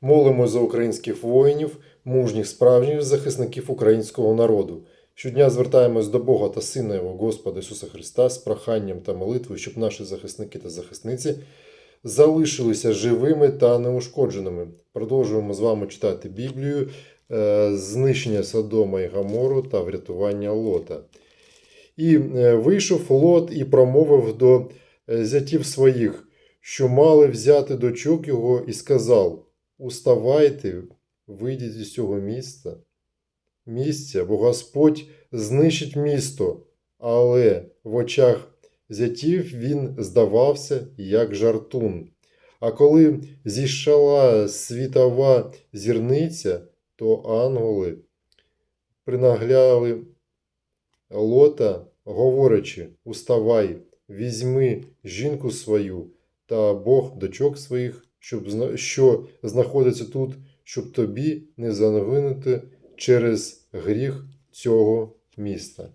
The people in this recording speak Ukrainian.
Молимо за українських воїнів, мужніх справжніх захисників українського народу. Щодня звертаємось до Бога та Сина Його Господа Ісуса Христа з проханням та молитвою, щоб наші захисники та захисниці залишилися живими та неушкодженими. Продовжуємо з вами читати Біблію, е, знищення Содома і Гамору та врятування Лота. І е, вийшов Лот і промовив до е, зятів своїх, що мали взяти дочок його, і сказав: Уставайте, вийдіть із цього міста, місця, бо Господь знищить місто, але в очах зятів він здавався як жартун. А коли зійшла світова зірниця, то ангели принагляли Лота, говорячи: Уставай, візьми жінку свою та Бог дочок своїх, щоб, що знаходиться тут, щоб тобі не загинути через гріх цього міста.